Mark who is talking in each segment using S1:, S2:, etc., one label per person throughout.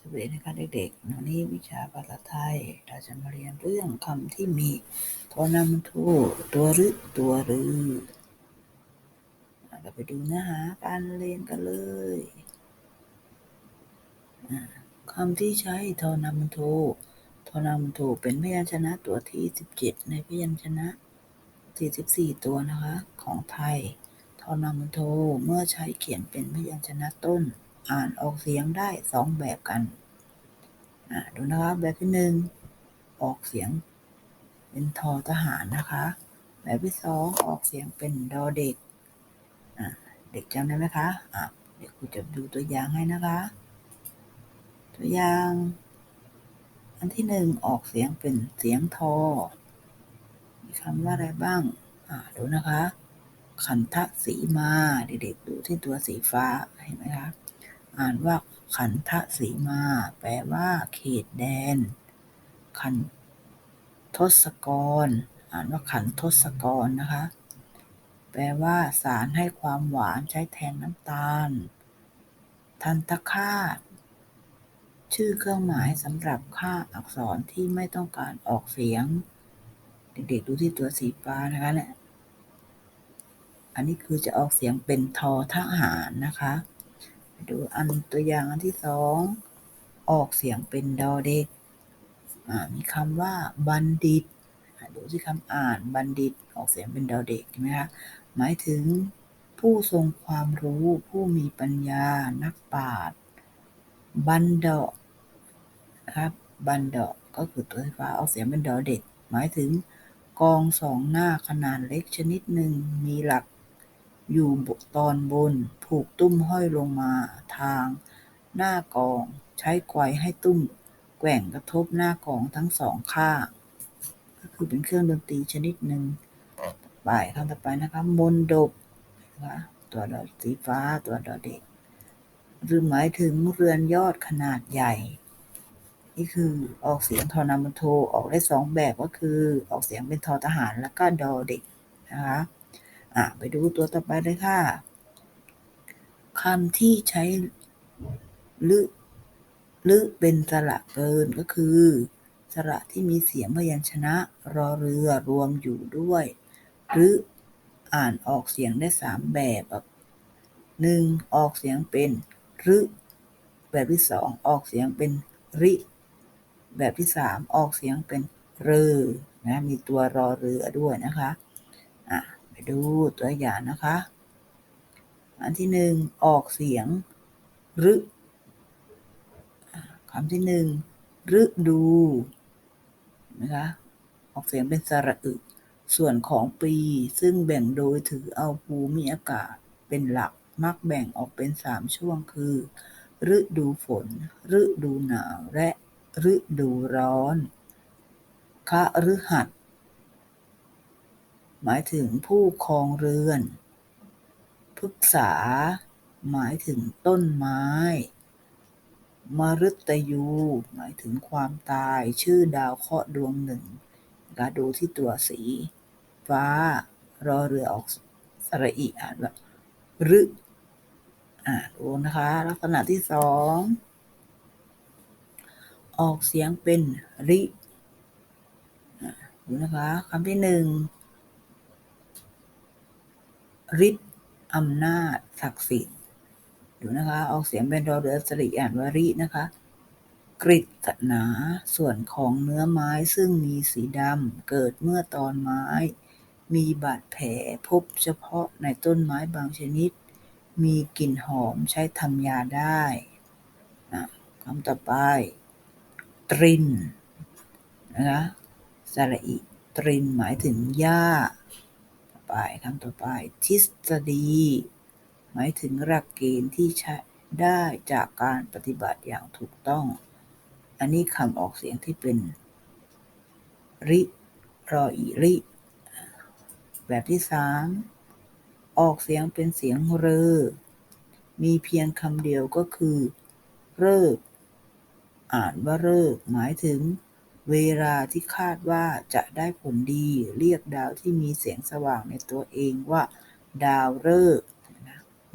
S1: สวัสดีนะคะเด็กๆวันนี้วิชาภาษาไทย เราจะมาเรียนเรื่องคำที่มีโทนามทูตัวรึตัวรือเราไปดูเนื้อหาการเรียนกันเลยคำที่ใช้โทนามทูโทนามทูเป็นพยัญชนะตัวที่17ในพยัญชนะ44ตัวนะคะ ของไทยโทนามทูเมื่อใช้เขียนเป็นพยัญชนะต้น อ่านออกเสียงได้สองแบบกันดูนะคะแบบที่หนึ่งออกเสียงเป็นทอทหารนะคะ แบบที่สองออกเสียงเป็นดอเด็กเด็กจำได้ไหมคะะเด็กครูจะดูตัวอย่างให้นะคะ ตัวอย่าง อันที่หนึ่งออกเสียงเป็นเสียงทอ มีคำว่าอะไรบ้างดูนะคะ ขันทะสีมา เด็กๆดูที่ตัวสีฟ้าเห็นไหมคะ อ่านว่าขันทสีมา แปลว่าเขตแดน ขันทศกร อ่านว่าขันทศกรนะคะ แปลว่าสารให้ความหวานใช้แทนน้ำตาล ทันตคาตชื่อเครื่องหมายสำหรับค่าอักษรที่ไม่ต้องการออกเสียง เด็กๆดูที่ตัวสีฟ้านะคะเนี่ยอันนี้คือจะออกเสียงเป็นทอทหารนะคะ ดูอันตัวอย่างอันที่สอง ออกเสียงเป็นดอเด็กมีคำว่าบัณฑิตดูที่คำอ่านบัณฑิตออกเสียงเป็นดอเด็กใช่ไหมคะหมายถึงผู้ทรงความรู้ผู้มีปัญญา นักปราชญ์บันดาครับบันดาก็คือตัวไฟฟ้าออกเสียงเป็นดอเด็ก หมายถึงกองสองหน้าขนาดเล็กชนิดหนึ่งมีหลัก อยู่ตอนบน ผูกตุ้มห้อยลงมาทางหน้ากอง ใช้ไกวให้ตุ้มแกว่งกระทบหน้ากองทั้งสองข้าง ก็คือเป็นเครื่องดนตรีชนิดหนึ่งไปคำต่อไปนะคะมนดบนะคะตัวดอสีฟ้าตัวดอเด็ก หรือหมายถึงเรือนยอดขนาดใหญ่ นี่คือออกเสียงทอนามันโทออกได้สองแบบก็คือออกเสียงเป็นทอทหารแล้วก็ดอเด็กนะคะ อะไปดูตัวต่อไปเลยค่ะคำที่ใช้ลึลึเป็นสระเกินก็คือ สระที่มีเสียงพยัญชนะ รอเรือรวมอยู่ด้วยหรืออ่านออกเสียงได้สามแบบแบบหนึ่งออกเสียงเป็นรึแบบที่สองออกเสียงเป็นริ แบบที่สามออกเสียงเป็นเรือนะมีตัวรอเรือด้วยนะคะอะ ดูตัวอย่างนะคะ อันที่หนึ่งออกเสียงรึคำที่หนึ่งฤดูนะคะออกเสียงเป็นสระอึส่วนของปีซึ่งแบ่งโดยถือเอาภูมิอากาศเป็นหลักมักแบ่งออกเป็นสามช่วงคือ ฤดูฝน ฤดูหนาวและฤดูร้อนคะฤหัส หมายถึงผู้ครองเรือน พฤกษา หมายถึงต้นไม้ มฤตยู หมายถึงความตาย ชื่อดาวเคราะห์ดวงหนึ่งกาดูที่ตัวสี ฟ้า รอเรือออกสระอีอ่านว่ารึอ่าดูนะคะ ลักษณะที่สองออกเสียงเป็นริดูนะคะคำที่หนึ่ง ฤทธิ์อำนาจศักดิ์สิทธิ์ดูนะคะออกเสียงเป็นรอเรือสริอ่านวารินะคะกริตนาส่วนของเนื้อไม้ซึ่งมีสีดำเกิดเมื่อตอนไม้ มีบาดแผลพบเฉพาะในต้นไม้บางชนิด มีกลิ่นหอมใช้ทำยาได้นะคำต่อไป ตรินนะคะสระอิตรินหมายถึงหญ้า ไปคำต่อไป ทฤษฎี หมายถึงหลักเกณฑ์ที่ใช้ได้จากการปฏิบัติอย่างถูกต้อง อันนี้คำออกเสียงที่เป็น ริ รออีริ แบบที่สามออกเสียงเป็นเสียงเรอ มีเพียงคำเดียวก็คือ เริก อ่านว่าเริก หมายถึง เวลาที่คาดว่าจะได้ผลดี เรียกดาวที่มีเสียงสว่างในตัวเองว่า ดาวฤกษ์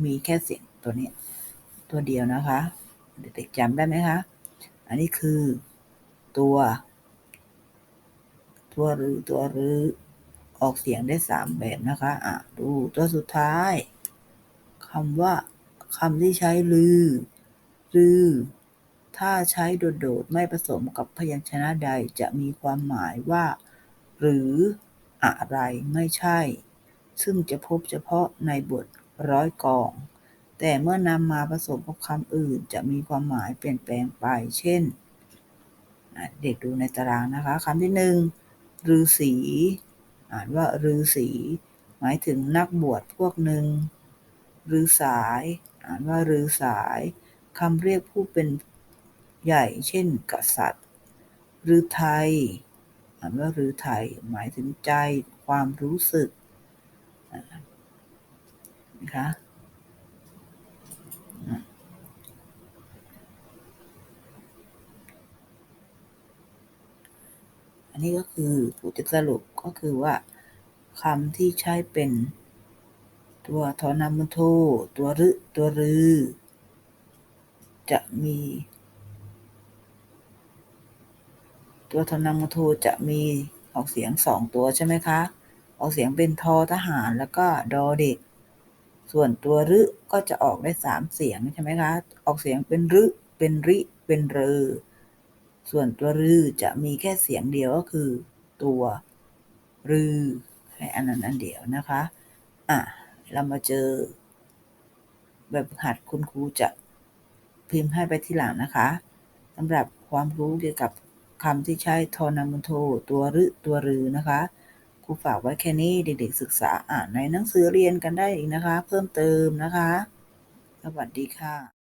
S1: มีแค่เสียงตัวนี้ ตัวเดียวนะคะ เด็กๆจำได้ไหมคะ อันนี้คือตัว ตัวรือตัวรือออกเสียงได้สามแบบนะคะ อะ ดูตัวสุดท้ายคำว่าคำที่ใช้ลือลือ ถ้าใช้โดดๆไม่ผสมกับพยัญชนะใดจะมีความหมายว่า หรือ อะไร ไม่ใช่ ซึ่งจะพบเฉพาะในบทร้อยกอง แต่เมื่อนำมาผสมกับคำอื่น จะมีความหมายเปลี่ยนแปลงไป เช่น เด็กดูในตารางนะคะคำที่หนึ่งฤาษีอ่านว่าฤาษีหมายถึงนักบวชพวกหนึ่งฤาสาย อ่านว่าฤาสายคำเรียกผู้เป็น ใหญ่ เช่น กษัตริย์ฤทัยอ่านว่าฤทัยหมายถึงใจความรู้สึกนะคะอะอันนี้ก็คือผู้จะสรุปก็คือว่าคำที่ใช้เป็นตัวทอนามุโทตัวรึตัวรือ จะมี ตัวทอนามุโทจะมีออกเสียงสองตัวใช่ไหมคะ ออกเสียงเป็นทอทหารแล้วก็ดอเด็ก ส่วนตัวรึก็จะออกได้สามเสียงใช่ไหมคะ ออกเสียงเป็นรึ เป็นริ เป็นเรอ ส่วนตัวรือจะมีแค่เสียงเดียวก็คือ ตัวรือให้อันนั้นอันเดียวนะคะ อะ เรามาเจอ แบบหัดคุณครูจะพิมพ์ให้ไปที่หลังนะคะสำหรับความรู้เกี่ยวกับ คำที่ใช้ทอนามุโทตัวรึตัวรือนะคะครูฝากไว้แค่นี้เด็กๆศึกษาอ่านในหนังสือเรียนกันได้อีกนะคะ เพิ่มเติมนะคะ สวัสดีค่ะ